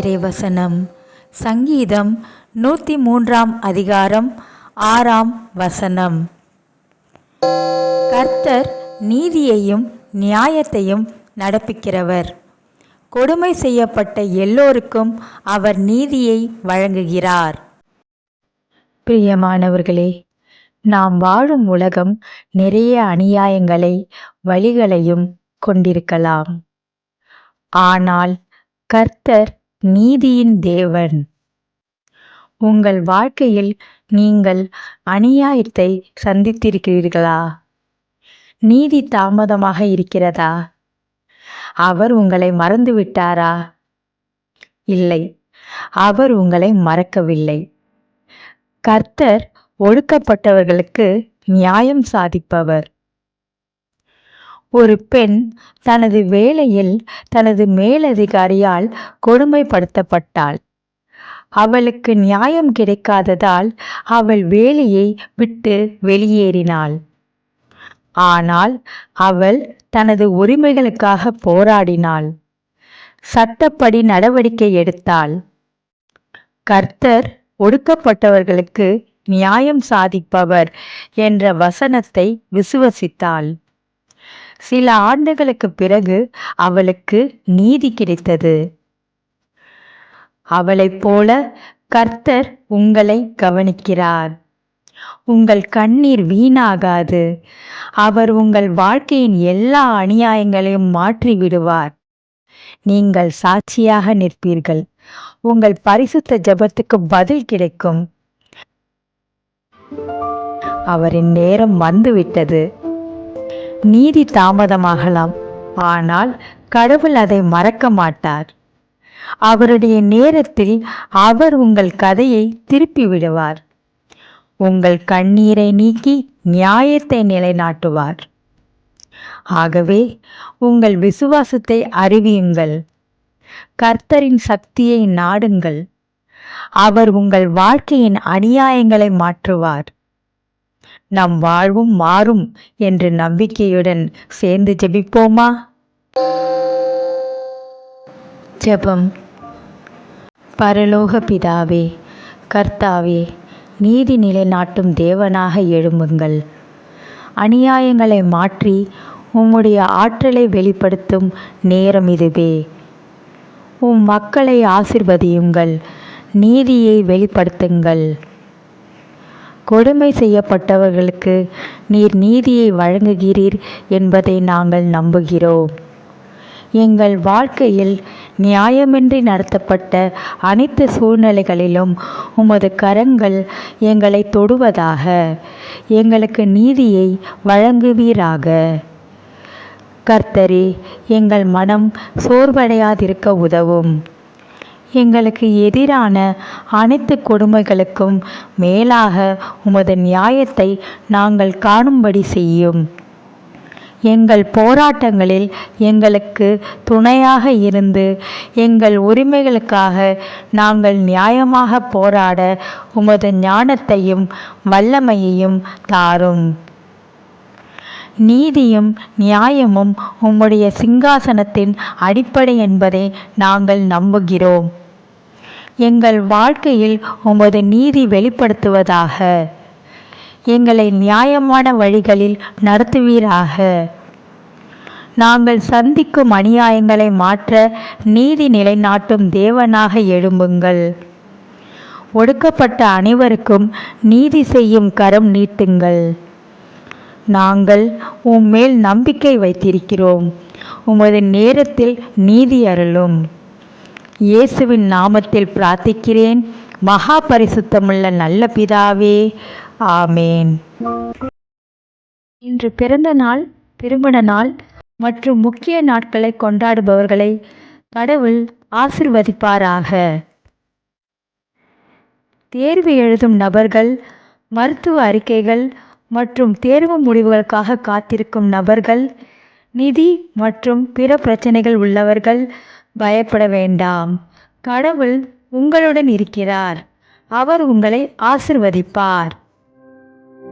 வசனம் சங்கீதம் நூற்றி மூன்றாம் அதிகாரம் ஆறாம் வசனம். கர்த்தர் நீதியையும் நியாயத்தையும் நடப்பிக்கிறவர். கொடுமை செய்யப்பட்ட எல்லோருக்கும் அவர் நீதியை வழங்குகிறார். பிரியமானவர்களே நாம் வாழும் உலகம் நிறைய அநியாயங்களை வழிகளையும் கொண்டிருக்கலாம். ஆனால் கர்த்தர் நீதியின் தேவன். உங்கள் வாழ்க்கையில் நீங்கள் அநியாயத்தை சந்தித்திருக்கிறீர்களா? நீதி தாமதமாக இருக்கிறதா? அவர் உங்களை மறந்து விட்டாரா இல்லை அவர் உங்களை மறக்கவில்லை. கர்த்தர் ஒடுக்கப்பட்டவர்களுக்கு நியாயம் சாதிப்பவர். ஒரு பெண் தனது வேலையில் தனது மேலதிகாரியால் கொடுமைப்படுத்தப்பட்டாள். அவளுக்கு நியாயம் கிடைக்காததால் அவள் வேலையை விட்டு வெளியேறினாள். ஆனால் அவள் தனது உரிமைகளுக்காக போராடினாள். சட்டப்படி நடவடிக்கை எடுத்தாள். கர்த்தர் ஒடுக்கப்பட்டவர்களுக்கு நியாயம் சாதிப்பவர் என்ற வசனத்தை விசுவசித்தாள். சில ஆண்டுகளுக்கு பிறகு அவளுக்கு நீதி கிடைத்தது. அவளைப் போல கர்த்தர் உங்களை கவனிக்கிறார். உங்கள் கண்ணீர் வீணாகாது. அவர் உங்கள் வாழ்க்கையின் எல்லா அநியாயங்களையும் மாற்றி விடுவார் நீங்கள் சாட்சியாக நிற்பீர்கள். உங்கள் பரிசுத்த ஜெபத்துக்கு பதில் கிடைக்கும். அவரின் நேரம் வந்துவிட்டது. நீதி தாமதமாகலாம். ஆனால் கடவுள் அதை மறக்க மாட்டார். அவருடைய நேரத்தில் அவர் உங்கள் கதையை திருப்பி விடுவார். உங்கள் கண்ணீரை நீக்கி நியாயத்தை நிலைநாட்டுவார். ஆகவே உங்கள் விசுவாசத்தை அறிவியுங்கள். கர்த்தரின் சக்தியை நாடுங்கள். அவர் உங்கள் வாழ்க்கையின் அநியாயங்களை மாற்றுவார். நம் வாழ்வும் மாறும் என்று நம்பிக்கையுடன் சேர்ந்து ஜெபிப்போமா? ஜெபம். பரலோக பிதாவே கர்த்தாவே நீதி நிலைநாட்டும் தேவனாக எழும்புங்கள். அநியாயங்களை மாற்றி உம்முடைய ஆற்றலை வெளிப்படுத்தும் நேரம் இதுவே. உம் மக்களை ஆசிர்வதியுங்கள் நீதியை வெளிப்படுத்துங்கள். கொடுமை செய்யப்பட்டவர்களுக்கு நீர் நீதியை வழங்குகிறீர் என்பதை நாங்கள் நம்புகிறோம். எங்கள் வாழ்க்கையில் நியாயமின்றி நடத்தப்பட்ட அனைத்து சூழ்நிலைகளிலும் உமது கரங்கள் எங்களை தொடுவதாக எங்களுக்கு நீதியை வழங்குவீராக. கர்த்தரே எங்கள் மனம் சோர்வடையாதிருக்க உதவும். எங்களுக்கு எதிரான அனைத்து கொடுமைகளுக்கும் மேலாக உமது நியாயத்தை நாங்கள் காணும்படி செய்யும். எங்கள் போராட்டங்களில் எங்களுக்கு துணையாக இருந்து எங்கள் உரிமைகளுக்காக நாங்கள் நியாயமாக போராட உமது ஞானத்தையும் வல்லமையையும் தாரும். நீதியும் நியாயமும் உம்முடைய சிங்காசனத்தின் அடிப்படை என்பதை நாங்கள் நம்புகிறோம். எங்கள் வாழ்க்கையில் உமது நீதி வெளிப்படுத்துவதாக. எங்களை நியாயமான வழிகளில் நடத்துவீராக. நாங்கள் சந்திக்கும் அநியாயங்களை மாற்ற நீதி நிலைநாட்டும் தேவனாக எழும்புங்கள். ஒடுக்கப்பட்ட அனைவருக்கும் நீதி செய்யும் கரம் நீட்டுங்கள். நாங்கள் உம்மேல் நம்பிக்கை வைத்திருக்கிறோம். உமது நேரத்தில் நீதி அருளும். இயேசுவின் நாமத்தில் பிரார்த்திக்கிறேன். மகா பரிசுத்தமுள்ள நல்ல பிதாவே ஆமேன். இன்று பிறந்த நாள் திருமண நாள் மற்றும் முக்கிய நாட்களை கொண்டாடுபவர்களை கடவுள் ஆசிர்வதிப்பாராக. தேர்வு எழுதும் நபர்கள் மருத்துவ அறிக்கைகள் மற்றும் தேர்வு முடிவுகளுக்காக காத்திருக்கும் நபர்கள் நிதி மற்றும் பிற பிரச்சனைகள் உள்ளவர்கள் பயப்பட வேண்டாம். கடவுள் உங்களுடன் இருக்கிறார். அவர் உங்களை ஆசிர்வதிப்பார்.